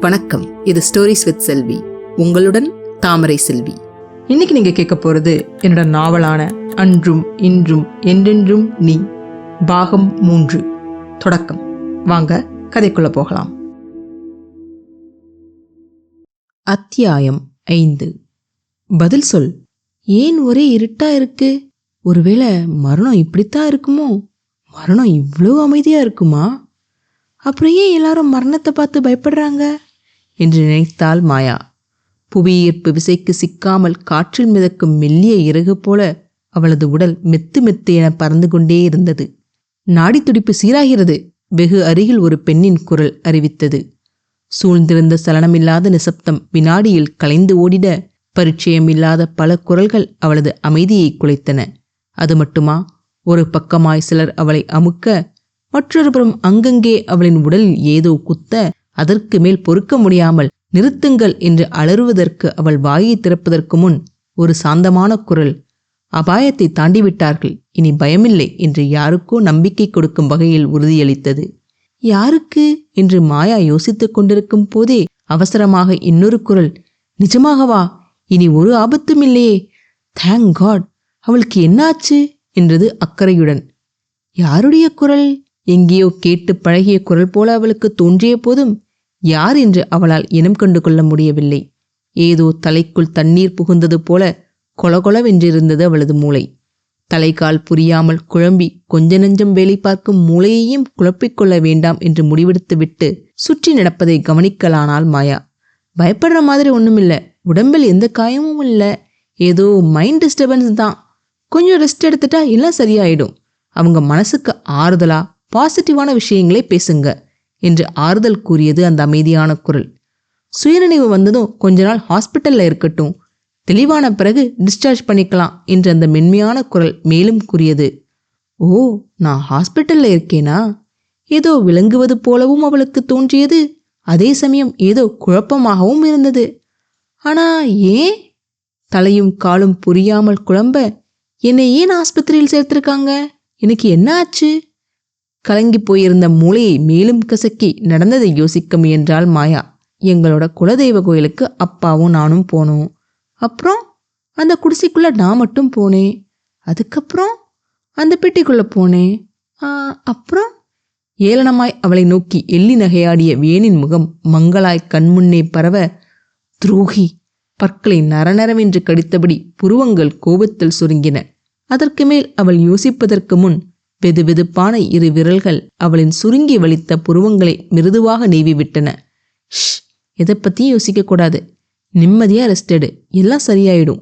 வணக்கம். இது stories with செல்வி. உங்களுடன் தாமரை செல்வி. இன்னைக்கு நீங்க கேட்க போறது என்னோட நாவலான அன்றும் இன்றும் என்றென்றும் நீ பாகம் மூன்று. தொடக்கம். வாங்க கதைக்குள்ள போகலாம். அத்தியாயம் ஐந்து. பதில் சொல். ஏன் ஒரே இருட்டா இருக்கு? ஒருவேளை மரணம் இப்படித்தான் இருக்குமோ? மரணம் இவ்வளோ அமைதியா இருக்குமா? அப்புறம் ஏன் எல்லாரும் மரணத்தை பார்த்து பயப்படுறாங்க? என்று நினைத்தாள் மாயா. புவியீர்ப்பு விசைக்கு சிக்காமல் காற்றில் மிதக்கும் மெல்லிய இறகு போல அவளது உடல் மெத்து மெத்து என பறந்து கொண்டே இருந்தது. நாடி துடிப்பு சீராகிறது. வெகு அருகில் ஒரு பெண்ணின் குரல் அறிவித்தது. சூழ்ந்திருந்த சலனமில்லாத நிசப்தம் வினாடியில் கலைந்து ஓடிட பரிச்சயமில்லாத பல குரல்கள் அவளது அமைதியை குலைத்தன. அது மட்டுமா? ஒரு பக்கமாய் சிலர் அவளை அமுக்க மற்றொருபுறம் அங்கங்கே அவளின் உடலில் ஏதோ குத்த அதற்கு மேல் பொறுக்க முடியாமல் நிறுத்துங்கள் என்று அலறுவதற்கு அவள் வாயை திறப்பதற்கு முன் ஒரு சாந்தமான குரல் அபாயத்தை தாண்டிவிட்டார்கள். இனி பயமில்லை என்று யாருக்கோ நம்பிக்கை கொடுக்கும் வகையில் உறுதியளித்தது. யாருக்கு? என்று மாயா யோசித்துக் கொண்டிருக்கும் போதே அவசரமாக இன்னொரு குரல் நிஜமாகவா? இனி ஒரு ஆபத்தும் இல்லையே. தேங்க் காட் அவளுக்கு என்னாச்சு? என்றது அக்கறையுடன். யாருடைய குரல்? எங்கேயோ கேட்டு பழகிய குரல் போல அவளுக்கு தோன்றிய போதும் யார் என்று அவளால் இனம் கண்டு கொள்ள முடியவில்லை. ஏதோ தலைக்குள் தண்ணீர் புகுந்தது போல கொலகொலவென்றிருந்தது அவளது மூளை. தலைக்கால் புரியாமல் குழம்பி கொஞ்ச நெஞ்சம் வேலை பார்க்கும் மூளையையும் குழப்பிக்கொள்ள வேண்டாம் என்று முடிவெடுத்துவிட்டு சுற்றி நடப்பதை கவனிக்கலானால் மாயா. பயப்படுற மாதிரி ஒண்ணுமில்ல. உடம்பில் எந்த காயமும் இல்லை. ஏதோ மைண்ட் டிஸ்டர்பன்ஸ் தான். கொஞ்சம் ரெஸ்ட் எடுத்துட்டா எல்லாம் சரியாயிடும். அவங்க மனசுக்கு ஆறுதலா பாசிட்டிவான விஷயங்களை பேசுங்க. என்று ஆறுதல் கூறியது அந்த அமைதியான குரல். சுயநினைவு வந்ததும் கொஞ்ச நாள் ஹாஸ்பிட்டலில் இருக்கட்டும். தெளிவான பிறகு டிஸ்சார்ஜ் பண்ணிக்கலாம் என்று அந்த மென்மையான குரல் மேலும் கூறியது. ஓ நான் ஹாஸ்பிட்டலில் இருக்கேனா? ஏதோ விளங்குவது போலவும் அவளுக்கு தோன்றியது. அதே சமயம் ஏதோ குழப்பமாகவும் இருந்தது. ஆனா ஏன்? தலையும் காலும் புரியாமல் குழம்ப என்னை ஏன் ஆஸ்பத்திரியில் சேர்த்திருக்காங்க? எனக்கு என்ன ஆச்சு? கலங்கி போயிருந்த மூளையை மேலும் கசக்கி நடந்ததை யோசிக்க முயன்றாள் மாயா. எங்களோட குலதெய்வ கோயிலுக்கு அப்பாவும் நானும் போனோம். அப்புறம்? அந்த குடிசைக்குள்ள நான் மட்டும் போனேன். அதுக்கப்புறம்? அந்த பெட்டிக்குள்ள போனேன். அப்புறம்? ஏளனமாய் அவளை நோக்கி எள்ளி நகையாடிய வேணின் முகம் மங்களாய் கண்முன்னே பரவ துரோகி! பற்களை நரநரவென்று கடித்தபடி புருவங்கள் கோபத்தில் சுருங்கின. அதற்கு மேல் அவள் யோசிப்பதற்கு முன் வெதுவெதுப்பான இரு விரல்கள் அவளின் சுருங்கி வலித்த புருவங்களை மிருதுவாக நீவிவிட்டன. ஷ் எதை பத்தியும் யோசிக்க கூடாது. நிம்மதியா ரெஸ்ட் எடு எல்லாம் சரியாயிடும்.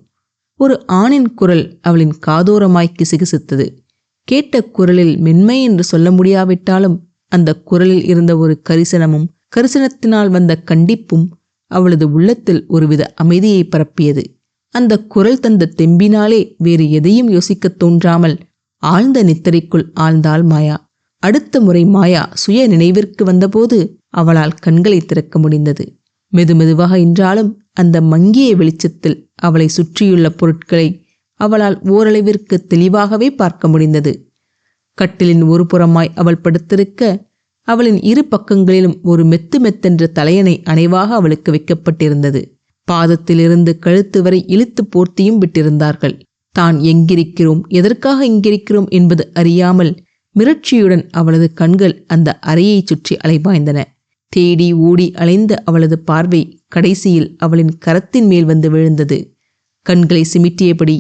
ஒரு ஆணின் குரல் அவளின் காதோரமாய் கிசுகிசுத்தது. கேட்ட குரலில் மென்மை என்று சொல்ல முடியாவிட்டாலும் அந்த குரலில் இருந்த ஒரு கரிசனமும் கரிசனத்தினால் வந்த கண்டிப்பும் அவளது உள்ளத்தில் ஒருவித அமைதியை பரப்பியது. அந்த குரல் தந்த தெம்பினாலே வேறு எதையும் யோசிக்கத் தோன்றாமல் ஆழ்ந்த நித்திரைக்குள் ஆழ்ந்தாள் மாயா. அடுத்த முறை மாயா சுய நினைவிற்கு வந்தபோது அவளால் கண்களை திறக்க முடிந்தது. மெதுமெதுவாக என்றாலும் அந்த மங்கிய வெளிச்சத்தில் அவளை சுற்றியுள்ள பொருட்களை அவளால் ஓரளவிற்கு தெளிவாகவே பார்க்க முடிந்தது. கட்டிலின் ஒரு புறமாய் அவள் படுத்திருக்க அவளின் இரு பக்கங்களிலும் ஒரு மெத்து மெத்தென்ற தலையணை அணைவாக அவளுக்கு வைக்கப்பட்டிருந்தது. பாதத்திலிருந்து கழுத்து வரை இழுத்து போர்த்தியும் விட்டிருந்தார்கள். தான் எங்கிருக்கிறோம்? எதற்காக இங்கிருக்கிறோம் என்பது அறியாமல் மிரட்சியுடன் அவளது கண்கள் அந்த அறையைச் சுற்றி அலைபாய்ந்தன. தேடி ஓடி அலைந்த அவளது பார்வை கடைசியில் அவளின் கரத்தின் மேல் வந்து விழுந்தது. கண்களை சிமிட்டியபடி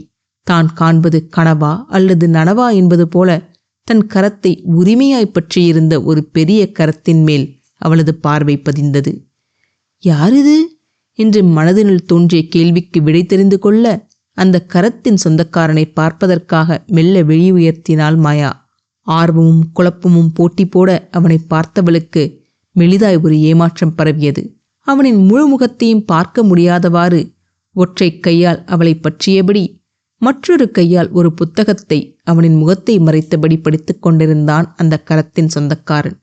தான் காண்பது கனவா அல்லது நனவா என்பது போல தன் கரத்தை உரிமையாய் பற்றியிருந்த ஒரு பெரிய கரத்தின் மேல் அவளது பார்வை பதிந்தது. யார் இது? என்று மனதினுள் தோன்றிய கேள்விக்கு விடை தெரிந்து கொள்ள அந்த கரத்தின் சொந்தக்காரனை பார்ப்பதற்காக மெல்ல வெளி உயர்த்தினாள் மாயா. ஆர்வமும் குழப்பமும் போட்டி போட அவனை பார்த்தவளுக்கு மெலிதாய் ஒரு ஏமாற்றம் பரவியது. அவனின் முழு முகத்தையும் பார்க்க முடியாதவாறு ஒற்றை கையால் அவளை பற்றியபடி மற்றொரு கையால் ஒரு புத்தகத்தை அவனின் முகத்தை மறைத்தபடி படித்துக் கொண்டிருந்தான் அந்த கரத்தின் சொந்தக்காரன்.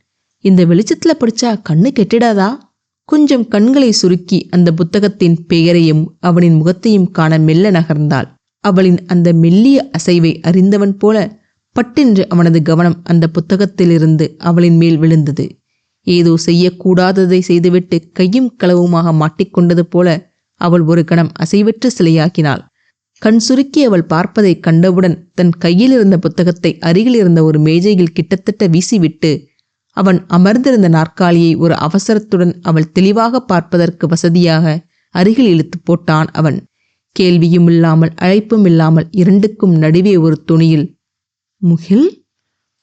இந்த வெளிச்சத்துல படிச்சா கண்ணு கெட்டிடாதா? கொஞ்சம் கண்களை சுருக்கி அந்த புத்தகத்தின் பெயரையும் அவனின் முகத்தையும் காண மெல்ல நகர்ந்தாள். அவளின் அந்த மெல்லிய அசைவை அறிந்தவன் போல பட்டென்று அவனது கவனம் அந்த புத்தகத்திலிருந்து அவளின் மேல் விழுந்தது. ஏதோ செய்யக்கூடாததை செய்துவிட்டு கையும் களவுமாக மாட்டிக்கொண்டது போல அவள் ஒரு கணம் அசைவற்று சிலையாக்கினாள். கண் சுருக்கி அவள் பார்ப்பதைக் கண்டவுடன் தன் கையில் இருந்த புத்தகத்தை அருகில் இருந்த ஒரு மேஜையில் கிட்டத்தட்ட வீசிவிட்டு அவன் அமர்ந்திருந்த நாற்காலியை ஒரு அவசரத்துடன் அவள் தெளிவாக பார்ப்பதற்கு வசதியாக அருகில் இழுத்து போட்டான் அவன். கேள்வியும் இல்லாமல் அழைப்பும் இல்லாமல் இரண்டுக்கும் நடுவே ஒரு துணியில் முகில்?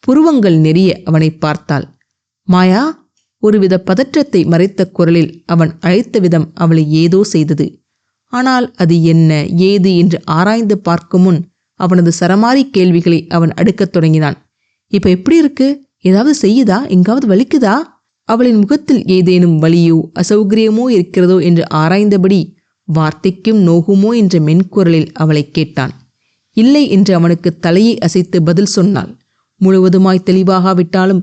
புருவங்கள் நெறிய அவனை பார்த்தாள். மாயா ஒருவித பதற்றத்தை மறைத்த குரலில் அவன் அழைத்த விதம் அவளை ஏதோ செய்தது. ஆனால் அது என்ன ஏது என்று ஆராய்ந்து பார்க்கும் முன் அவனது சரமாரி கேள்விகளை அவன் அடுக்கத் தொடங்கினான். இப்ப எப்படி இருக்கு? ஏதாவது செய்யுதா? எங்காவது வலிக்குதா? அவளின் முகத்தில் ஏதேனும் வலியோ அசௌகரியமோ இருக்கிறதோ என்று ஆராய்ந்தபடி வார்த்தைக்கும் நோகுமோ என்ற மென்குரலில் அவளை கேட்டான். இல்லை என்று அவனுக்கு தலையை அசைத்து பதில் சொன்னாள். முழுவதுமாய் தெளிவாகாவிட்டாலும்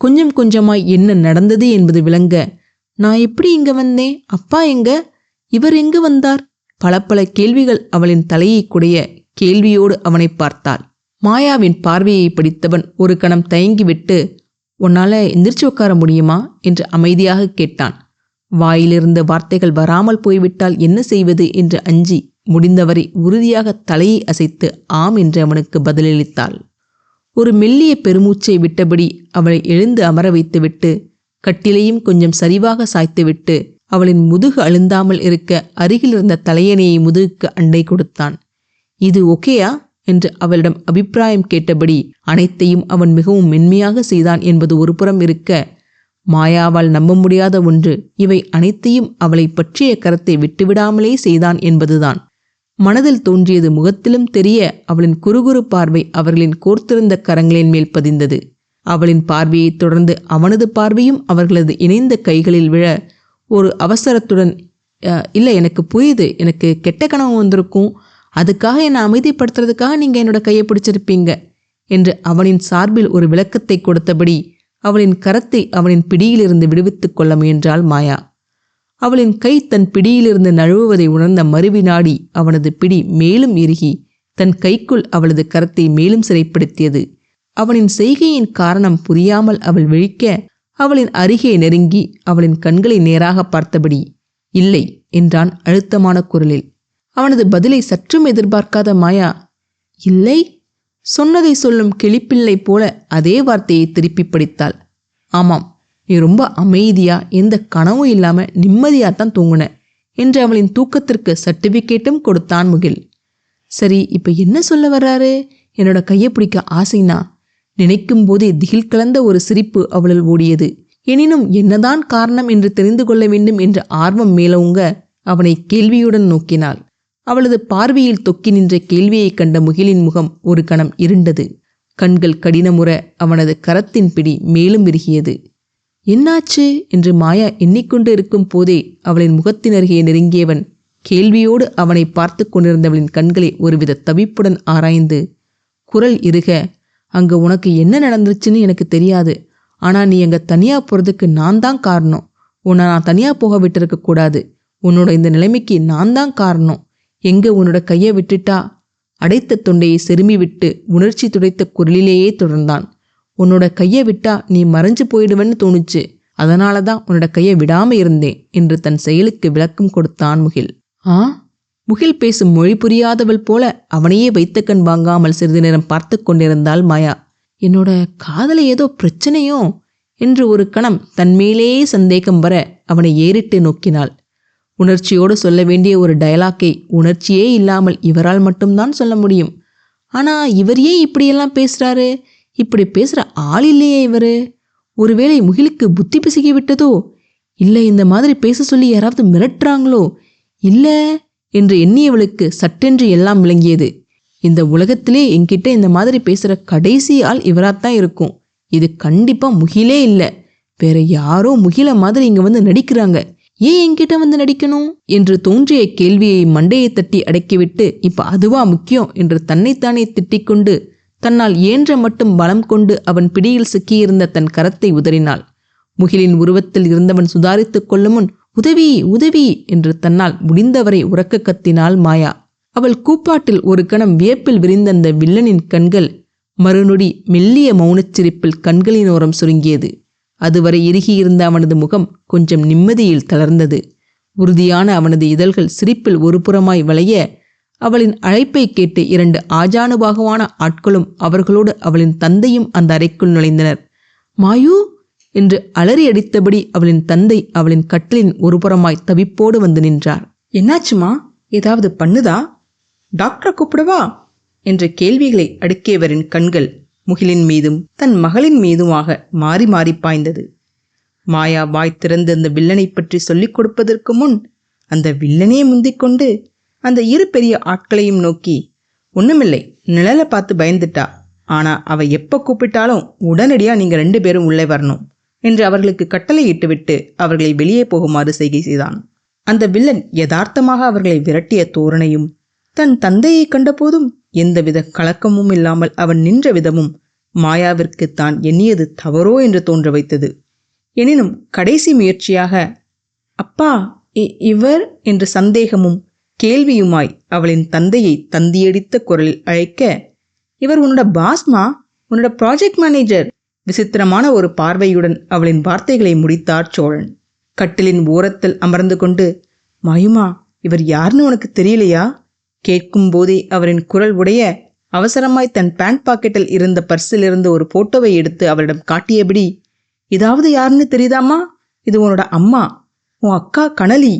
கொஞ்சம் கொஞ்சமாய் என்ன நடந்தது என்பது விளங்க நான் எப்படி இங்க வந்தேன்? அப்பா எங்க? இவர் எங்கு வந்தார்? பல பல கேள்விகள் அவளின் தலையை குடைய கேள்வியோடு அவனை பார்த்தாள். மாயாவின் பார்வையை படித்தவன் ஒரு கணம் தயங்கிவிட்டு உன்னால எந்திரிச்சு உட்கார முடியுமா? என்று அமைதியாக கேட்டான். வாயிலிருந்த வார்த்தைகள் வராமல் போய்விட்டால் என்ன செய்வது என்று அஞ்சி முடிந்தவரை உறுதியாக தலையை அசைத்து ஆம் என்று அவனுக்கு பதிலளித்தாள். ஒரு மெல்லிய பெருமூச்சை விட்டபடி அவளை எழுந்து அமர வைத்துவிட்டு கட்டிலையும் கொஞ்சம் சரிவாக சாய்த்துவிட்டு அவளின் முதுகு அழுந்தாமல் இருக்க அருகில் இருந்த தலையணையை முதுகுக்கு அண்டை கொடுத்தான். இது ஓகேயா? என்று அவளிடம் அபிப்பிராயம் கேட்டபடி அனைத்தையும் அவன் மிகவும் மென்மையாக செய்தான் என்பது ஒருபுறம் இருக்க மாயாவால் நம்ப முடியாத ஒன்று இவை அனைத்தையும் அவளை பற்றிய கரத்தை விட்டுவிடாமலே செய்தான் என்பதுதான். மனதில் தோன்றியது முகத்திலும் தெரிய அவளின் குறுகுறு பார்வை அவர்களின் கோர்த்திருந்த கரங்களின் மேல் பதிந்தது. அவளின் பார்வையைத் தொடர்ந்து அவனது பார்வையும் அவர்களது இணைந்த கைகளில் விழ ஒரு அவசரத்துடன் இல்லை எனக்கு புரியுது எனக்கு கெட்ட கனவு வந்திருக்கும் அதுக்காக என்னை அமைதிப்படுத்துறதுக்காக நீங்கள் என்னோட கையை பிடிச்சிருப்பீங்க என்று அவனின் சார்பில் ஒரு விளக்கத்தை கொடுத்தபடி அவளின் கரத்தை அவனின் பிடியிலிருந்து விடுவித்துக் கொள்ள முயன்றாள் மாயா. அவளின் கை தன் பிடியிலிருந்து நழுவுவதை உணர்ந்த மறுவினாடி அவனது பிடி மேலும் இறுகி தன் கைக்குள் அவளது கரத்தை மேலும் சிறைப்படுத்தியது. அவனின் செய்கையின் காரணம் புரியாமல் அவள் விழிக்க அவளின் அருகே நெருங்கி அவளின் கண்களை நேராக பார்த்தபடி இல்லை என்றான் அழுத்தமான குரலில். அவனது பதிலை சற்றும் எதிர்பார்க்காத மாயா இல்லை சொன்னதை சொல்லும் கிளிப்பிள்ளை போல அதே வார்த்தையை திருப்பி படித்தாள். ஆமாம் நீ ரொம்ப அமைதியா எந்த கனவும் இல்லாம நிம்மதியா தான் தூங்குன என்று அவளின் தூக்கத்திற்கு சர்டிபிகேட்டும் கொடுத்தான் முகில். சரி இப்ப என்ன சொல்ல வர்றாரு? என்னோட கையை பிடிக்க ஆசைனா? நினைக்கும் போதே திகில் கலந்த ஒரு சிரிப்பு அவளில் ஓடியது. எனினும் என்னதான் காரணம் என்று தெரிந்து கொள்ள வேண்டும் என்ற ஆர்வம் மேலோங்க அவனை கேள்வியுடன் நோக்கினாள். அவளது பார்வையில் தொக்கி நின்ற கேள்வியைக் கண்ட முகிலின் முகம் ஒரு கணம் இருண்டது. கண்கள் கடினமுற அவனது கரத்தின் பிடி மேலும் விரிகியது. என்னாச்சு? என்று மாயா எண்ணிக்கொண்டு இருக்கும் போதே அவளின் முகத்தினருகே நெருங்கியவன் கேள்வியோடு அவனை பார்த்து கொண்டிருந்தவளின் கண்களை ஒருவித தவிப்புடன் ஆராய்ந்து குரல் இருக அங்கு உனக்கு என்ன நடந்துச்சுன்னு எனக்கு தெரியாது. ஆனா நீ அங்கே தனியா போறதுக்கு நான் தான் காரணம். உன்னை நான் தனியா போக விட்டிருக்க கூடாது. உன்னோட இந்த நிலைமைக்கு நான் தான் காரணம். எங்க உன்னோட கையை விட்டுட்டா? அடைத்த தொண்டையை செருமி விட்டு உணர்ச்சி துடைத்த குரலிலேயே தொடர்ந்தான். உன்னோட கையை விட்டா நீ மறைஞ்சு போயிடுவேன்னு தோணுச்சு. அதனால தான் உன்னோட கையை விடாம இருந்தேன் என்று தன் செயலுக்கு விளக்கம் கொடுத்தான் முகில். ஆ? முகில் பேசும் மொழி புரியாதவள் போல அவனையே வைத்த கண் வாங்காமல் சிறிது நேரம் பார்த்து கொண்டிருந்தாள் மாயா. என்னோட காதல ஏதோ பிரச்சனையோ? என்று ஒரு கணம் தன்மேலேயே சந்தேகம் வர அவனை ஏறிட்டு நோக்கினாள். உணர்ச்சியோடு சொல்ல வேண்டிய ஒரு டயலாக்கை உணர்ச்சியே இல்லாமல் இவரால் மட்டும்தான் சொல்ல முடியும். ஆனால் இவர் ஏன் இப்படியெல்லாம் பேசுகிறாரு இப்படி பேசுகிற ஆள் இல்லையே இவர். ஒருவேளை முகிலுக்கு புத்தி பிசுகி விட்டதோ? இல்லை இந்த மாதிரி பேச சொல்லி யாராவது மிரட்டுறாங்களோ? இல்லை என்று எண்ணியவளுக்கு சட்டென்று எல்லாம் விளங்கியது. இந்த உலகத்திலே என்கிட்ட இந்த மாதிரி பேசுகிற கடைசி ஆள் இவராத்தான் இருக்கும். இது கண்டிப்பாக முகிலே இல்லை. வேற யாரோ முகில மாதிரி இங்கே வந்து நடிக்கிறாங்க. ஏன் என்கிட்ட வந்து நடிக்கணும்? என்று தோன்றிய கேள்வியை மண்டையை தட்டி அடக்கிவிட்டு இப்ப அதுவா முக்கியம்? என்று தன்னைத்தானே திட்டிக்கொண்டு தன்னால் இயன்ற மட்டும் பலம் கொண்டு அவன் பிடியில் சிக்கியிருந்த தன் கரத்தை உதறினாள். முகிலின் உருவத்தில் இருந்தவன் சுதாரித்துக் கொள்ளும் முன் உதவி உதவி! என்று தன்னால் முடிந்தவரை உறக்க கத்தினாள் மாயா. அவள் கூப்பாட்டில் ஒரு கணம் வியப்பில் விரிந்த அந்த வில்லனின் கண்கள் மறுநொடி மெல்லிய மௌனச்சிரிப்பில் கண்களின் ஓரம் சுருங்கியது. அதுவரை இறுகியிருந்த அவனது முகம் கொஞ்சம் நிம்மதியில் தளர்ந்தது. உறுதியான அவனது இதழ்கள் சிரிப்பில் ஒரு புறமாய் வளைய அவளின் அழைப்பை கேட்டு இரண்டு ஆஜானுபாகவான ஆட்களும் அவர்களோடு அவளின் தந்தையும் அந்த அறைக்குள் நுழைந்தனர். மாயு! என்று அலறி அடித்தபடி அவளின் தந்தை அவளின் கட்டிலின் ஒரு புறமாய் தவிப்போடு வந்து நின்றார். என்னாச்சுமா? ஏதாவது பண்ணுதா? டாக்டரை கூப்பிடுவா? என்ற கேள்விகளை அடுக்கியவரின் கண்கள் முகிலின் மீதும் தன் மகளின் மீதுமாக மாறி மாறி பாய்ந்தது. மாயா வாய் திறந்து அந்த வில்லனை பற்றி சொல்லிக் கொடுப்பதற்கு முன் அந்த வில்லனே முந்திக் கொண்டு அந்த இரு பெரிய ஆட்களையும் நோக்கி ஒண்ணுமில்லை நிழலை பார்த்து பயந்துட்டா. ஆனா அவ எப்ப கூப்பிட்டாலும் உடனடியா நீங்க ரெண்டு பேரும் உள்ளே வரணும் என்று அவர்களுக்கு கட்டளை இட்டுவிட்டு அவர்களை வெளியே போகுமாறு செய்கை செய்தான். அந்த வில்லன் யதார்த்தமாக அவர்களை விரட்டிய தோரணையும் தன் தந்தையை கண்டபோதும் எந்தவித கலக்கமும் இல்லாமல் அவன் நின்ற விதமும் மாயாவிற்கு தான் எண்ணியது தவறோ என்று தோன்ற வைத்தது. எனினும் கடைசி முயற்சியாக அப்பா இவர்? என்ற சந்தேகமும் கேள்வியுமாய் அவளின் தந்தையை தந்தியடித்த குரலில் அழைக்க இவர் உன்னோட பாஸ்மா உன்னோட ப்ராஜெக்ட் மேனேஜர் விசித்திரமான ஒரு பார்வையுடன் அவளின் வார்த்தைகளை முடித்தார் சோழன். கட்டிலின் ஓரத்தில் அமர்ந்து கொண்டு மயுமா இவர் யாருன்னு உனக்கு தெரியலையா? கேட்கும் போதே அவரின் குரல் உடைய அவசரமாய் தன் பேண்ட் பாக்கெட்டில் இருந்த பர்ஸிலிருந்து ஒரு போட்டோவை எடுத்து அவரிடம் காட்டியபடி இதாவது யாருன்னு தெரியுதாமா இது உன்னோட அம்மா. உன் அக்கா கனலி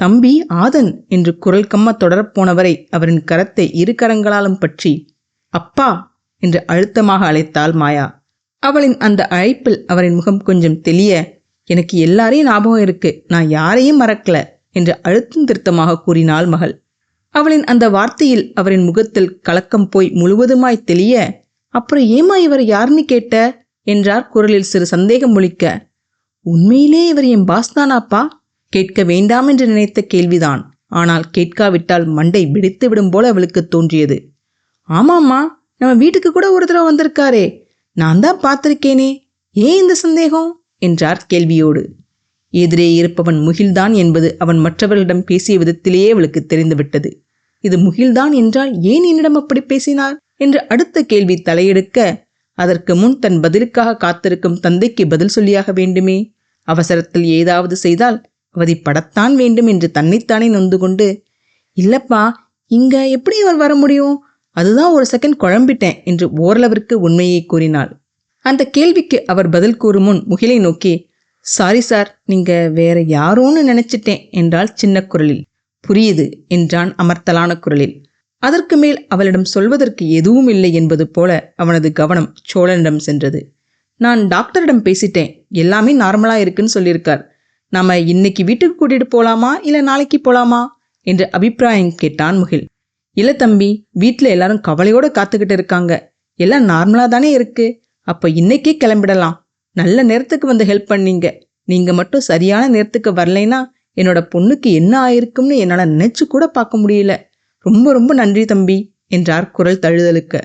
தம்பி ஆதன் என்று குரல் கம்ம தொடரப்போனவரை அவரின் கரத்தை இரு கரங்களாலும் பற்றி அப்பா என்று அழுத்தமாக அழைத்தாள் மாயா. அவளின் அந்த அழைப்பில் அவரின் முகம் கொஞ்சம் தெளிய எனக்கு எல்லாரையும் ஞாபகம் இருக்கு. நான் யாரையும் மறக்கல என்று அழுத்தம் திருத்தமாக கூறினாள் மகள். அவளின் அந்த வார்த்தையில் அவரின் முகத்தில் கலக்கம் போய் முழுவதுமாய் தெளிய அப்புறம் ஏமா இவர் யாருன்னு கேட்ட? என்றார் குரலில் சிறு சந்தேகம் ஒழிக்க உண்மையிலே இவர் என் பாஸ் தானாப்பா? கேட்க வேண்டாம் என்று நினைத்த கேள்விதான். ஆனால் கேட்காவிட்டால் மண்டை வெடித்து விடும் போல அவளுக்கு தோன்றியது. ஆமாம்மா நம்ம வீட்டுக்கு கூட ஒரு தடவை வந்திருக்காரே. நான் தான் பார்த்திருக்கேனே. ஏன் இந்த சந்தேகம்? என்றார் கேள்வியோடு. எதிரே இருப்பவன் முகில்தான் என்பது அவன் மற்றவர்களிடம் பேசிய விதத்திலேயே அவளுக்கு தெரிந்துவிட்டது. இது முகில்தான் என்றால் ஏன் என்னிடம் அப்படி பேசினார் என்று அடுத்த கேள்வி தலையெடுக்க அதற்கு முன் தன் பதிலுக்காக காத்திருக்கும் தந்தைக்கு பதில் சொல்லியாக வேண்டுமே. அவசரத்தில் ஏதாவது செய்தால் அவதிப்படத்தான் வேண்டும் என்று தன்னைத்தானே நொந்து கொண்டு இல்லப்பா இங்க எப்படி அவர் வர முடியும்? அதுதான் ஒரு செகண்ட் குழம்பிட்டேன் என்று ஓரளவிற்கு உண்மையை கூறினாள். அந்த கேள்விக்கு அவர் பதில் கூறும் முன் முகிலை நோக்கி சாரி சார் நீங்க வேற யாரோன்னு நினைச்சிட்டேன் என்றாள் சின்ன குரலில். புரியுது என்றான் அமர்த்தலான குரலில். அதற்கு மேல் அவளிடம் சொல்வதற்கு எதுவும் இல்லை என்பது போல அவனது கவனம் சோழனிடம் சென்றது. நான் டாக்டரிடம் பேசிட்டேன். எல்லாமே நார்மலா இருக்குன்னு சொல்லியிருக்கார். நாம இன்னைக்கு வீட்டுக்கு கூட்டிட்டு போலாமா இல்ல நாளைக்கு போலாமா என்று அபிப்பிராயம் கேட்டான் முகில். இல்ல தம்பி வீட்ல எல்லாரும் கவலையோட காத்துக்கிட்டு இருக்காங்க. எல்லாம் நார்மலா தானே இருக்கு. அப்ப இன்னைக்கே கிளம்பிடலாம். நல்ல நேரத்துக்கு வந்து ஹெல்ப் பண்ணீங்க. நீங்கள் மட்டும் சரியான நேரத்துக்கு வரலைன்னா என்னோட பொண்ணுக்கு என்ன ஆயிருக்கும்னு என்னால் நினச்சி கூட பார்க்க முடியல. ரொம்ப ரொம்ப நன்றி தம்பி என்றார் குரல் தழுதலுக்கு.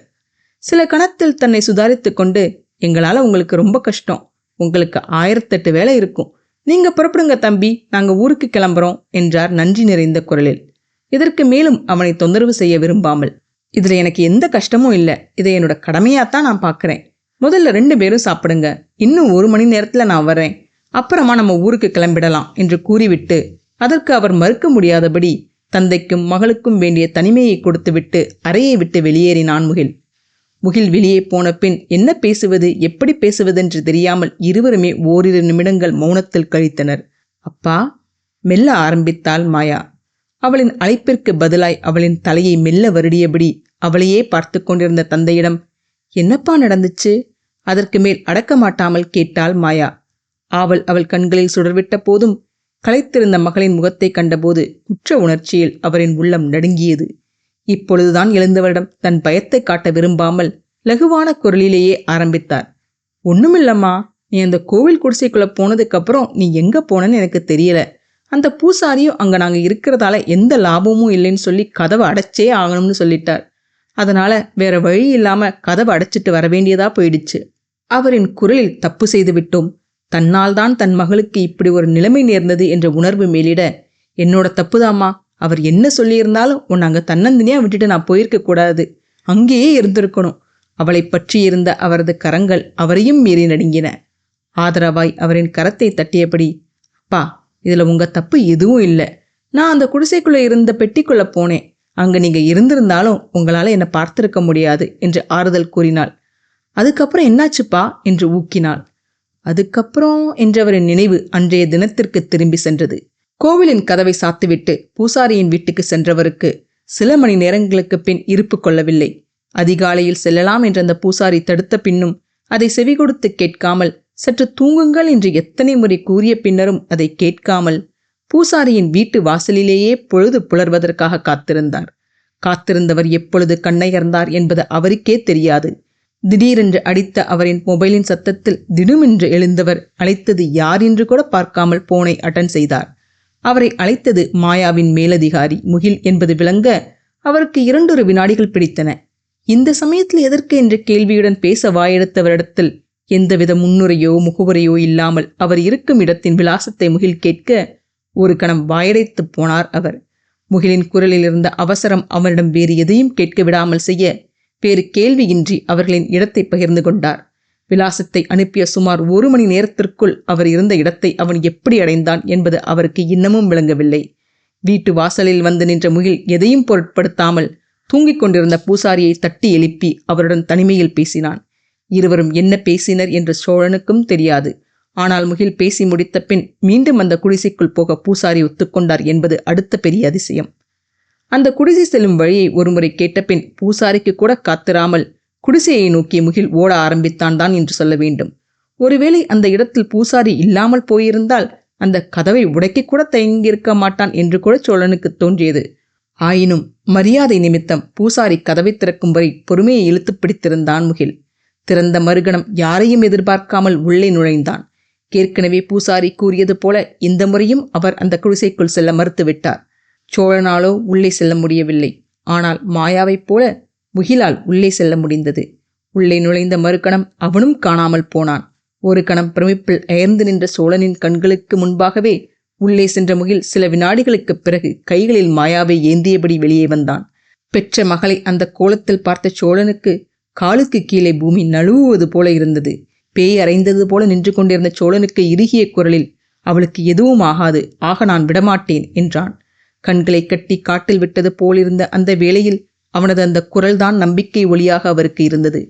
சில கணத்தில் தன்னை சுதாரித்து கொண்டு எங்களால் உங்களுக்கு ரொம்ப கஷ்டம். உங்களுக்கு ஆயிரத்தெட்டு வேலை இருக்கும். நீங்க புறப்படுங்க தம்பி நாங்க ஊருக்கு கிளம்புறோம் என்றார் நன்றி நிறைந்த குரலில். இதற்கு மேலும் அவனை தொந்தரவு செய்ய விரும்பாமல் இதுல எனக்கு எந்த கஷ்டமும் இல்லை. இதை என்னோட கடமையாத்தான் நான் பார்க்குறேன். முதல்ல ரெண்டு பேரும் சாப்பிடுங்க. இன்னும் ஒரு மணி நேரத்துல நான் வரேன் அப்புறமா நம்ம ஊருக்கு கிளம்பிடலாம் என்று கூறிவிட்டு அதற்கு அவர் மறுக்க முடியாதபடி தந்தைக்கும் மகளுக்கும் வேண்டிய தனிமையை கொடுத்துவிட்டு அறையை விட்டு வெளியேறினான் முகில். முகில் வெளியே போன பின் என்ன பேசுவது எப்படி பேசுவதென்று தெரியாமல் இருவருமே ஓரிரு நிமிடங்கள் மௌனத்தில் கழித்தனர். அப்பா மெல்ல ஆரம்பித்தாள் மாயா. அவளின் அழைப்பிற்கு பதிலாய் அவளின் தலையை மெல்ல வருடியபடி அவளையே பார்த்து கொண்டிருந்த தந்தையிடம் என்னப்பா நடந்துச்சு? அதற்கு மேல் அடக்க மாட்டாமல் கேட்டாள் மாயா. ஆவல் அவள் கண்களில் சுடர்விட்ட போதும் களைத்திருந்த மகளின் முகத்தை கண்டபோது குற்ற உணர்ச்சியில் அவரின் உள்ளம் நடுங்கியது. இப்பொழுதுதான் எழுந்தவரிடம் தன் பயத்தை காட்ட விரும்பாமல் லகுவான குரலிலேயே ஆரம்பித்தார். ஒண்ணுமில்லம்மா நீ அந்த கோவில் குடிசைக்குள்ள போனதுக்கு அப்புறம் நீ எங்க போனன்னு எனக்கு தெரியல. அந்த பூசாரியும் அங்க நாங்க இருக்கிறதால எந்த லாபமும் இல்லைன்னு சொல்லி கதவை அடைச்சே ஆகணும்னு சொல்லிட்டார். அதனால வேற வழி இல்லாம கதவை அடைச்சிட்டு வர வேண்டியதா போயிடுச்சு. அவரின் குரலில் தப்பு செய்து விட்டோம். தன்னால் தான் தன் மகளுக்கு இப்படி ஒரு நிலைமை நேர்ந்தது என்ற உணர்வு மேலிட என்னோட தப்புதாம்மா. அவர் என்ன சொல்லியிருந்தாலும் உன்னை அங்க தன்னந்தனியா விட்டுட்டு நான் போயிருக்க கூடாது. அங்கேயே இருந்திருக்கணும். அவளை பற்றி இருந்த அவரது கரங்கள் அவரையும் மீறி நடுங்கின. ஆதரவாய் அவரின் கரத்தை தட்டியபடி அப்பா இதுல உங்க தப்பு எதுவும் இல்லை. நான் அந்த குடிசைக்குள்ள இருந்த பெட்டிக்குள்ள போனேன். அங்கு நீங்க இருந்திருந்தாலும் உங்களால என்னை பார்த்திருக்க முடியாது என்று ஆறுதல் கூறினாள். அதுக்கப்புறம் என்னாச்சுப்பா? என்று ஊக்கினாள். அதுக்கப்புறம் என்றவரின் நினைவு அன்றைய தினத்திற்கு திரும்பி சென்றது. கோவிலின் கதவை சாத்துவிட்டு பூசாரியின் வீட்டுக்கு சென்றவருக்கு சில மணி நேரங்களுக்கு பின் இருப்பு கொள்ளவில்லை. அதிகாலையில் செல்லலாம் என்ற அந்த பூசாரி தடுத்த பின்னும் அதை செவி கொடுத்து கேட்காமல் சற்று தூங்குங்கள் என்று எத்தனை முறை கூறிய பின்னரும் அதை கேட்காமல் பூசாரியின் வீட்டு வாசலிலேயே பொழுது புலர்வதற்காக காத்திருந்தார். காத்திருந்தவர் எப்பொழுது கண்ணையர்ந்தார் என்பது அவருக்கே தெரியாது. திடீரென்று அடித்த அவரின் மொபைலின் சத்தத்தில் திடுமென்று எழுந்தவர் அழைத்தது யார் என்று கூட பார்க்காமல் போனை அட்டன் செய்தார். அவரை அழைத்தது மாயாவின் மேலதிகாரி முகில் என்பது விளங்க அவருக்கு இரண்டொரு வினாடிகள் பிடித்தன. இந்த சமயத்தில் எதற்கு என்ற கேள்வியுடன் பேச வாயெடுத்தவரிடத்தில் எந்தவித முன்னுரையோ முகவுரையோ இல்லாமல் அவர் இருக்கும் இடத்தின் விலாசத்தை முகில் கேட்க ஒரு கணம் வாயடைத்துப் போனார் அவர். முகிலின் குரலில் இருந்த அவசரம் அவரிடம் வேறு எதையும் கேட்க விடாமல் செய்ய வேறு கேள்வியின்றி அவர்களின் இடத்தை பகிர்ந்து கொண்டார். விலாசத்தை அனுப்பிய சுமார் ஒரு மணி நேரத்திற்குள் அவர் இருந்த இடத்தை அவன் எப்படி அடைந்தான் என்பது அவருக்கு இன்னமும் விளங்கவில்லை. வீட்டு வாசலில் வந்து நின்ற முகில் எதையும் பொருட்படுத்தாமல் தூங்கிக் கொண்டிருந்த பூசாரியை தட்டி எழுப்பி அவருடன் தனிமையில் பேசினான். இருவரும் என்ன பேசினர் என்று சோழனுக்கும் தெரியாது. ஆனால் முகில் பேசி முடித்த பின் மீண்டும் அந்த குடிசைக்குள் போக பூசாரி ஒத்துக்கொண்டார் என்பது அடுத்த பெரிய அதிசயம். அந்த குடிசை செல்லும் வழியை ஒருமுறை கேட்டபின் பூசாரிக்கு கூட காத்திராமல் குடிசையை நோக்கி முகில் ஓட ஆரம்பித்தான் தான் என்று சொல்ல வேண்டும். ஒருவேளை அந்த இடத்தில் பூசாரி இல்லாமல் போயிருந்தால் அந்த கதவை உடைக்க கூட தயங்கியிருக்க மாட்டான் என்று கூட சோழனுக்கு தோன்றியது. ஆயினும் மரியாதை நிமித்தம் பூசாரி கதவை திறக்கும் வரை பொறுமையை இழுத்து பிடித்திருந்தான் முகில். திறந்த மறுகணம் யாரையும் எதிர்பார்க்காமல் உள்ளே நுழைந்தான். ஏற்கனவே பூசாரி கூறியது போல இந்த முறையும் அவர் அந்த குடிசைக்குள் செல்ல மறுத்துவிட்டார். சோழனாலோ உள்ளே செல்ல முடியவில்லை. ஆனால் மாயாவைப் போல முகிலால் உள்ளே செல்ல முடிந்தது. உள்ளே நுழைந்த மறுகணம் அவனும் காணாமல் போனான். ஒரு கணம் பிரமிப்பில் அயர்ந்து நின்ற சோழனின் கண்களுக்கு முன்பாகவே உள்ளே சென்ற முகில் சில வினாடிகளுக்குப் பிறகு கைகளில் மாயாவை ஏந்தியபடி வெளியே வந்தான். பெற்ற மகளை அந்த கோலத்தில் பார்த்த சோழனுக்கு காலுக்கு கீழே பூமி நழுவுவது போல இருந்தது. பேய் அறைந்தது போல நின்று கொண்டிருந்த சோழனுக்கு இறுகிய குரலில் அவளுக்கு எதுவும் ஆகாது ஆக நான் விடமாட்டேன் என்றான். கண்களை கட்டி காட்டில் விட்டது போலிருந்த அந்த வேளையில் அவனது அந்த குரல்தான் நம்பிக்கை ஒளியாக அவருக்கு இருந்தது.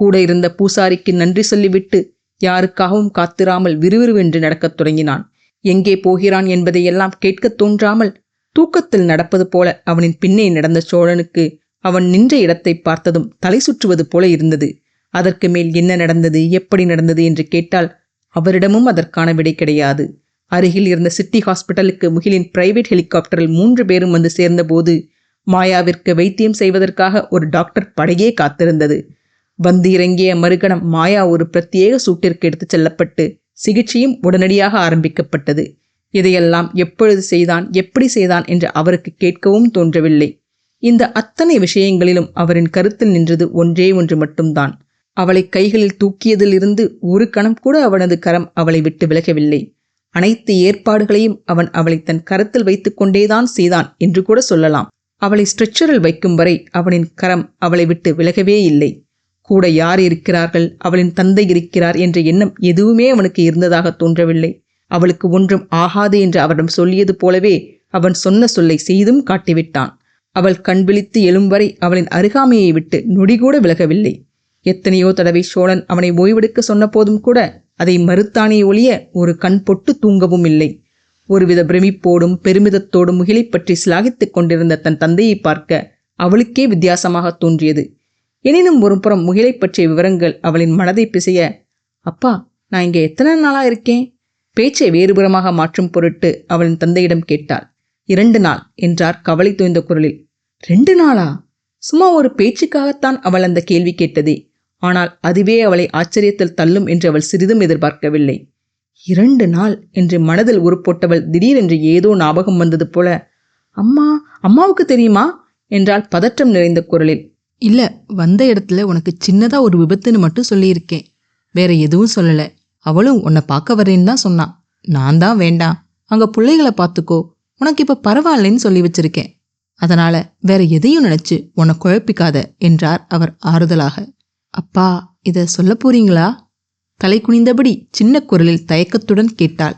கூட இருந்த பூசாரிக்கு நன்றி சொல்லிவிட்டு யாருக்காகவும் காத்திராமல் விறுவிறுவென்று நடக்கத் தொடங்கினான். எங்கே போகிறான் என்பதையெல்லாம் கேட்கத் தோன்றாமல் தூக்கத்தில் நடப்பது போல அவனின் பின்னே நடந்த சோழனுக்கு அவன் நின்ற இடத்தை பார்த்ததும் தலை சுற்றுவது போல இருந்தது. அதற்கு மேல் என்ன நடந்தது எப்படி நடந்தது என்று கேட்டால் அவரிடமும் அதற்கான விடை கிடையாது. அருகில் இருந்த சிட்டி ஹாஸ்பிட்டலுக்கு முகிலின் பிரைவேட் ஹெலிகாப்டரில் மூன்று பேரும் வந்து சேர்ந்தபோது மாயாவிற்கு வைத்தியம் செய்வதற்காக ஒரு டாக்டர் படையே காத்திருந்தது. வந்து இறங்கிய மறுகணம் மாயா ஒரு பிரத்யேக சூட்டிற்கு எடுத்துச் செல்லப்பட்டு சிகிச்சையும் உடனடியாக ஆரம்பிக்கப்பட்டது. இதையெல்லாம் எப்பொழுது செய்தான் எப்படி செய்தான் என்று அவருக்கு கேட்கவும் தோன்றவில்லை. இந்த அத்தனை விஷயங்களிலும் அவரின் கருத்தில் நின்றது ஒன்றே ஒன்று மட்டும்தான். அவளை கைகளில் தூக்கியதிலிருந்து ஒரு கணம் கூட அவனது கரம் அவளை விட்டு விலகவில்லை. அனைத்து ஏற்பாடுகளையும் அவன் அவளை தன் கரத்தில் வைத்துக் கொண்டேதான் செய்தான் என்று கூட சொல்லலாம். அவளை ஸ்ட்ரெச்சரில் வைக்கும் வரை அவனின் கரம் அவளை விட்டு விலகவே இல்லை. கூட யார் இருக்கிறார்கள்? அவளின் தந்தை இருக்கிறார் என்ற எண்ணம் எதுவுமே அவனுக்கு இருந்ததாக தோன்றவில்லை. அவளுக்கு ஒன்றும் ஆகாது என்று அவரிடம் சொல்லியது போலவே அவன் சொன்ன சொல்லை செய்தும் காட்டிவிட்டான். அவள் கண் விழித்து எழும் வரை அவளின் அருகாமையை விட்டு நொடிகூட விலகவில்லை. எத்தனையோ தடவை சோழன் அவனை ஓய்வெடுக்க சொன்னபோதும் கூட அதை மறுத்தானே ஒழிய ஒரு கண் பொட்டு தூங்கவும் இல்லை. ஒருவித பிரமிப்போடும் பெருமிதத்தோடும் முகிலை பற்றி சிலாகித்துக் கொண்டிருந்த தன் தந்தையை பார்க்க அவளுக்கே வித்தியாசமாக தோன்றியது. எனினும் ஒரு புறம் பற்றிய விவரங்கள் அவளின் மனதை பிசைய அப்பா நான் இங்கே எத்தனை நாளா இருக்கேன்? பேச்சை வேறுபுறமாக மாற்றும் பொருட்டு அவளின் தந்தையிடம் கேட்டாள். இரண்டு நாள் என்றார் கவலை தோய்ந்த குரலில். ரெண்டு நாளா? சும்மா ஒரு பேச்சுக்காகத்தான் அவள் அந்த கேள்வி கேட்டதே. ஆனால் அதுவே அவளை ஆச்சரியத்தில் தள்ளும் என்று அவள் சிறிதும் எதிர்பார்க்கவில்லை. இரண்டு நாள் என்று மனதில் உருப்போட்டவள் திடீரென்று ஏதோ ஞாபகம் வந்தது போல அம்மா அம்மாவுக்கு தெரியுமா? என்றால் பதற்றம் நிறைந்த குரலில். இல்ல வந்த இடத்துல உனக்கு சின்னதா ஒரு விபத்துன்னு மட்டும் சொல்லியிருக்கேன். வேற எதுவும் சொல்லல. அவளும் உன்னை பார்க்க வரேன்னு தான் சொன்னான். நான் தான் வேண்டாம். அங்க பிள்ளைகளை பார்த்துக்கோ. உனக்கு இப்ப பரவாயில்லைன்னு சொல்லி வச்சிருக்கேன். அதனால வேற எதையும் நினைச்சு உன்னை குழப்பிக்காத என்றார் அவர் ஆறுதலாக. அப்பா இத சொல்ல போறீங்களா? தலை குனிந்தபடி சின்ன குரலில் தயக்கத்துடன் கேட்டாள்.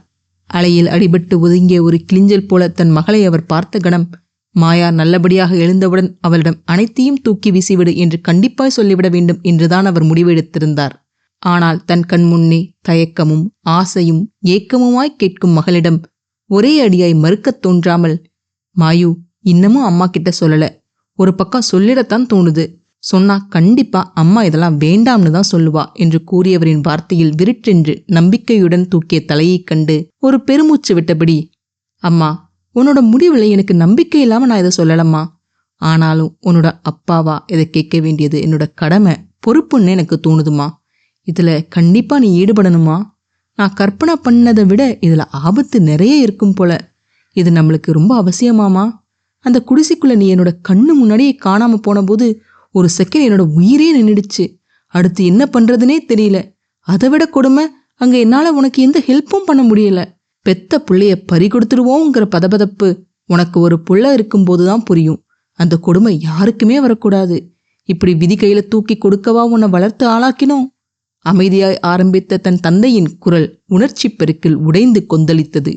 அலையில் அடிபட்டு ஒதுங்கிய ஒரு கிளிஞ்சல் போல தன் மகளை அவர் பார்த்த கணம் மாயா நல்லபடியாக எழுந்தவுடன் அவளிடம் அனைத்தையும் தூக்கி வீசிவிடு என்று கண்டிப்பாய் சொல்லிவிட வேண்டும் என்றுதான் அவர் முடிவெடுத்திருந்தார். ஆனால் தன் கண் முன்னே தயக்கமும் ஆசையும் ஏக்கமுமாய் கேட்கும் மகளிடம் ஒரே அடியாய் மறுக்கத் தோன்றாமல் மாயு இன்னமும் அம்மா கிட்ட சொல்லல. ஒரு பக்கம் சொல்லிடத்தான் தோணுது. சொன்னா கண்டிப்பா அம்மா இதெல்லாம் வேண்டாம்னு தான் சொல்லுவா என்று கூறியவரின் வார்த்தையில் விருட்டென்று நம்பிக்கையுடன் தூக்கிய தலையைக் கண்டு ஒரு பெருமூச்சு விட்டபடி அம்மா உன்னோட முடிவுல எனக்கு நம்பிக்கை இல்லாம நான் இதை சொல்லலம்மா. ஆனாலும் உன்னோட அப்பாவா இதை கேட்க வேண்டியது என்னோட கடமை பொறுப்புன்னு எனக்கு தோணுதுமா இதுல கண்டிப்பா நீ ஈடுபடணுமா நான் கற்பனை பண்ணதை விட இதுல ஆபத்து நிறைய இருக்கும் போல. இது நம்மளுக்கு ரொம்ப அவசியமாமா அந்த குடிசைக்குள்ள நீ என்னோட கண்ணு முன்னாடியே காணாம போன போது ஒரு செகண்ட் என்னோட உயிரே நின்னுடுச்சு. அடுத்து என்ன பண்றதுனே தெரியல. அதை விட கொடுமை அங்க என்னால உனக்கு எந்த ஹெல்ப்பும் பண்ண முடியல. பெத்த புள்ளைய பறி கொடுத்துருவோங்கிற பதபதப்பு உனக்கு ஒரு புள்ள இருக்கும்போதுதான் புரியும். அந்த கொடுமை யாருக்குமே வரக்கூடாது. இப்படி விதி கையில தூக்கி கொடுக்கவா உன்னை வளர்த்து ஆளாக்கினோம்? அமைதியாய் ஆரம்பித்த தன் தந்தையின் குரல் உணர்ச்சி பெருக்கில் உடைந்து கொந்தளித்தது.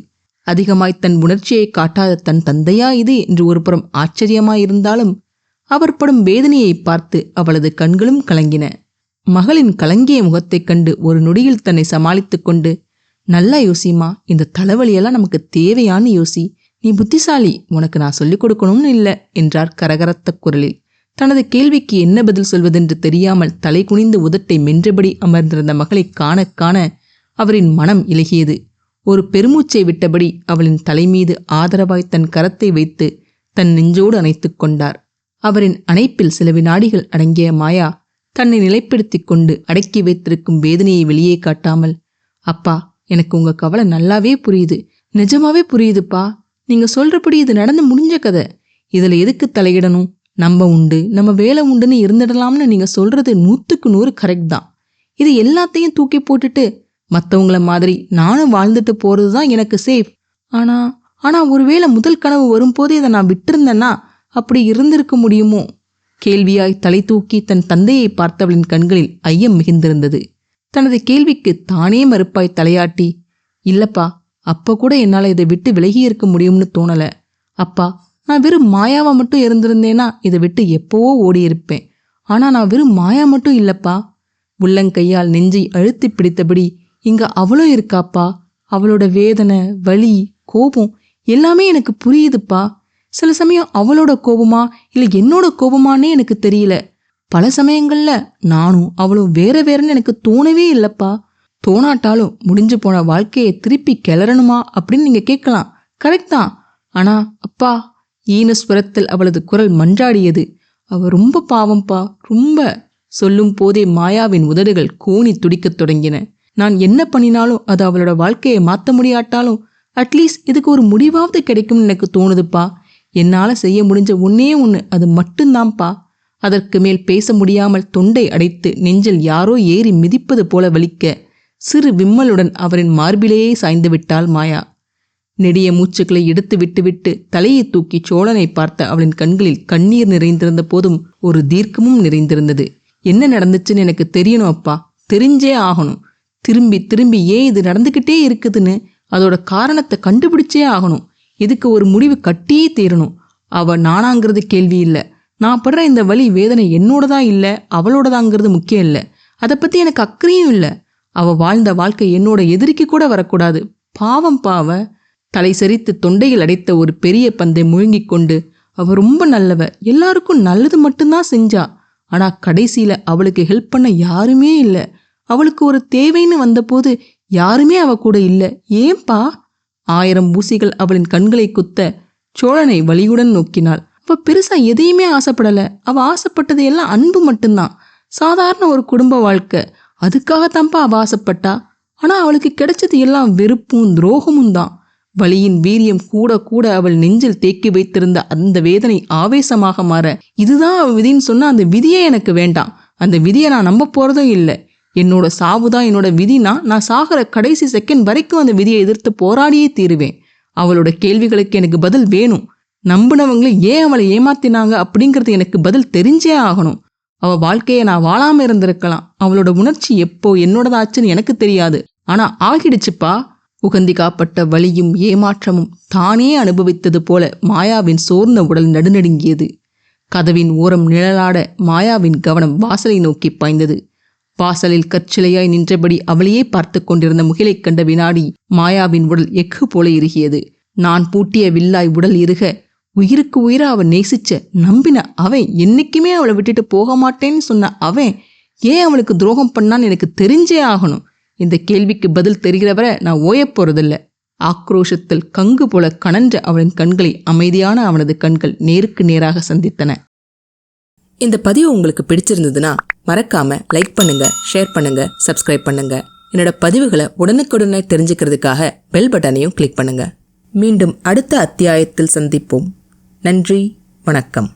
அதிகமாய் தன் உணர்ச்சியை காட்டாத தன் தந்தையா இது என்று ஒருபுறம் ஆச்சரியமாயிருந்தாலும் அவர் படும் வேதனையை பார்த்து அவளது கண்களும் கலங்கின. மகளின் கலங்கிய முகத்தைக் கண்டு ஒரு நொடியில் தன்னை சமாளித்துக் கொண்டு நல்லா யோசிமா இந்த தலைவலியெல்லாம் நமக்கு தேவையான யோசி. நீ புத்திசாலி உனக்கு நான் சொல்லிக் கொடுக்கணும்னு இல்லை என்றார் கரகரத்த குரலில். தனது கேள்விக்கு என்ன பதில் சொல்வதென்று தெரியாமல் தலை குனிந்து உதட்டை மென்றபடி அமர்ந்திருந்த மகளை காண காண அவரின் மனம் இலகியது. ஒரு பெருமூச்சை விட்டபடி அவளின் தலைமீது ஆதரவாய் தன் கரத்தை வைத்து தன் நெஞ்சோடு அணைத்துக் கொண்டார். அவரின் அணைப்பில் சில வினாடிகள் அடங்கிய மாயா தன்னை நிலைப்படுத்திக் கொண்டு அடக்கி வைத்திருக்கும் வேதனையை வெளியே காட்டாமல் அப்பா எனக்கு உங்க கவலை நல்லாவே புரியுது. நிஜமாவே புரியுதுப்பா. நீங்க சொல்றபடி இது நடந்து முடிஞ்ச கதை. இதுல எதுக்கு தலையிடணும்? நம்ம உண்டு நம்ம வேலை உண்டுன்னு இருந்துடலாம்னு நீங்க சொல்றது நூத்துக்கு நூறு கரெக்ட் தான். இது எல்லாத்தையும் தூக்கி போட்டுட்டு மத்தவங்கள மாதிரி நானும் வாழ்ந்துட்டு போறதுதான் எனக்கு சேஃப் ஆனா ஆனா ஒருவேளை முதல் கனவு வரும்போதே இதை நான் விட்டிருந்தேன்னா அப்படி இருந்திருக்க முடியுமோ? கேள்வியாய் தலை தூக்கி தன் தந்தையை பார்த்தவளின் கண்களில் ஐயம் மிகுந்திருந்தது. தனது கேள்விக்கு தானே மறுப்பாய் தலையாட்டி இல்லப்பா அப்ப கூட என்னால் இதை விட்டு விலகி இருக்க முடியும்னு தோணல. அப்பா நான் வெறும் மாயாவா மட்டும் இருந்திருந்தேனா இதை விட்டு எப்போவோ ஓடி இருப்பேன் ஆனா நான் வெறும் மாயா மட்டும் இல்லப்பா. உள்ளங்கையால் நெஞ்சை அழுத்தி பிடித்தபடி இங்க அவளும் இருக்காப்பா. அவளோட வேதனை வலி கோபம் எல்லாமே எனக்கு புரியுதுப்பா. சில சமயம் அவளோட கோபமா இல்லை என்னோட கோபமானே எனக்கு தெரியல. பல சமயங்கள்ல நானும் அவளும் வேற வேறன்னு எனக்கு தோணவே இல்லப்பா. தோணாட்டாலும் முடிஞ்சு போன வாழ்க்கையை திருப்பி கிளறணுமா அப்படின்னு நீங்க கேட்கலாம். கரெக்ட் தான். ஆனா அப்பா ஈனஸ்வரத்தில் அவளது குரல் மன்றாடியது. அவ ரொம்ப பாவம்ப்பா. ரொம்ப சொல்லும் போதே மாயாவின் உதடுகள் கோணி துடிக்கத் தொடங்கின. நான் என்ன பண்ணினாலும் அது அவளோட வாழ்க்கையை மாற்ற முடியாட்டாலும் அட்லீஸ்ட் இதுக்கு ஒரு முடிவாவது கிடைக்கும்னு எனக்கு தோணுதுப்பா. என்னால் செய்ய முடிஞ்ச ஒன்னே ஒன்று அது மட்டும்தான்ப்பா. அதற்கு மேல் பேச முடியாமல் தொண்டை அடைத்து நெஞ்சில் யாரோ ஏறி மிதிப்பது போல வலிக்க சிறு விம்மலுடன் அவரின் மார்பிலேயே சாய்ந்து விட்டாள் மாயா. நெடிய மூச்சுக்களை எடுத்து விட்டுவிட்டு தலையை தூக்கி சோழனை பார்த்த அவளின் கண்களில் கண்ணீர் நிறைந்திருந்த போதும் ஒரு தீர்க்கமும் நிறைந்திருந்தது. என்ன நடந்துச்சுன்னு எனக்கு தெரியணும் அப்பா. தெரிஞ்சே ஆகணும். திரும்பி திரும்பி ஏன் இது நடந்துக்கிட்டே இருக்குதுன்னு அதோட காரணத்தை கண்டுபிடிச்சே ஆகணும். இதுக்கு ஒரு முடிவு கட்டியே தீரணும்? அவ நானாங்கிறது கேள்வி இல்லை. நான் படுற இந்த வழி வேதனை என்னோடதா இல்லை அவளோடதாங்கிறது முக்கியம் இல்லை. அதை பற்றி எனக்கு அக்கறையும் இல்லை. அவ வாழ்ந்த வாழ்க்கை என்னோட எதிரிக்கு கூட வரக்கூடாது. பாவம் பாவ தலை சரித்து தொண்டையில் அடைத்த ஒரு பெரிய பந்தை முழுங்கிக் கொண்டு அவ ரொம்ப நல்லவ. எல்லாருக்கும் நல்லது மட்டும்தான் செஞ்சா. ஆனால் கடைசியில் அவளுக்கு ஹெல்ப் பண்ண யாருமே இல்லை. அவளுக்கு ஒரு தேவைன்னு வந்தபோது யாருமே அவ கூட இல்லை. ஏன்பா? ஆயிரம் ஊசிகள் அவளின் கண்களை குத்த சோழனை வலியுடன் நோக்கினாள். அவ பெருசா எதையுமே ஆசைப்படல. அவ ஆசைப்பட்டது எல்லாம் அன்பு மட்டும்தான். சாதாரண ஒரு குடும்ப வாழ்க்கை. அதுக்காகத்தான்ப்பா அவ ஆசைப்பட்டா. ஆனா அவளுக்கு கிடைச்சது எல்லாம் வெறுப்பும் துரோகமும் தான். வலியின் வீரியம் கூட கூட அவள் நெஞ்சில் தேக்கி வைத்திருந்த அந்த வேதனை ஆவேசமாக மாற இதுதான் அவ விதின்னு சொன்னா அந்த விதியே எனக்கு வேண்டாம். அந்த விதியை நான் நம்ப போறதும் இல்லை. என்னோட சாவுதான் என்னோட விதினா நான் சாகிற கடைசி செகண்ட் வரைக்கும் அந்த விதியை எதிர்த்து போராடியே தீருவேன். அவளோட கேள்விகளுக்கு எனக்கு பதில் வேணும். நம்பினவங்களை ஏன் அவளை ஏமாத்தினாங்க அப்படிங்கிறது எனக்கு பதில் தெரிஞ்சே ஆகணும். அவள் வாழ்க்கையை நான் வாழாம இருந்திருக்கலாம். அவளோட உணர்ச்சி எப்போ என்னோடதாச்சுன்னு எனக்கு தெரியாது. ஆனா ஆகிடுச்சுப்பா. உகந்திகாப்பட்ட வலியும் ஏமாற்றமும் தானே அனுபவித்தது போல மாயாவின் சோர்ந்த உடல் நடுநடுங்கியது. கதவின் ஓரம் நிழலாட மாயாவின் கவனம் வாசலை நோக்கி பாய்ந்தது. வாசலில் கற்சிலையாய் நின்றபடி அவளையே பார்த்து கொண்டிருந்த முகிலைக் கண்ட வினாடி மாயாவின் உடல் எஃகு போல இறுகியது. நான் பூட்டிய வில்லாய் உடல் இருக உயிருக்கு உயிர அவன் நேசிச்ச நம்பின அவன் என்னைக்குமே அவளை விட்டுட்டு போக மாட்டேன்னு சொன்ன அவன் ஏன் அவளுக்கு துரோகம் பண்ணான்னு எனக்கு தெரிஞ்சே ஆகணும். இந்த கேள்விக்கு பதில் தெரிகிறவரை நான் ஓயப் போறதில்ல. ஆக்ரோஷத்தில் கங்கு போல கனன்ற அவளின் கண்களை அமைதியான அவனது கண்கள் நேருக்கு நேராக சந்தித்தன. இந்த பதிவு உங்களுக்கு பிடிச்சிருந்ததுன்னா மறக்காம லைக் பண்ணுங்க ஷேர் பண்ணுங்க சப்ஸ்கிரைப் பண்ணுங்க. என்னோட பதிவுகளை உடனுக்குடனே தெரிஞ்சுக்கிறதுக்காக பெல் பட்டனையும் கிளிக் பண்ணுங்க. மீண்டும் அடுத்த அத்தியாயத்தில் சந்திப்போம். நன்றி வணக்கம்.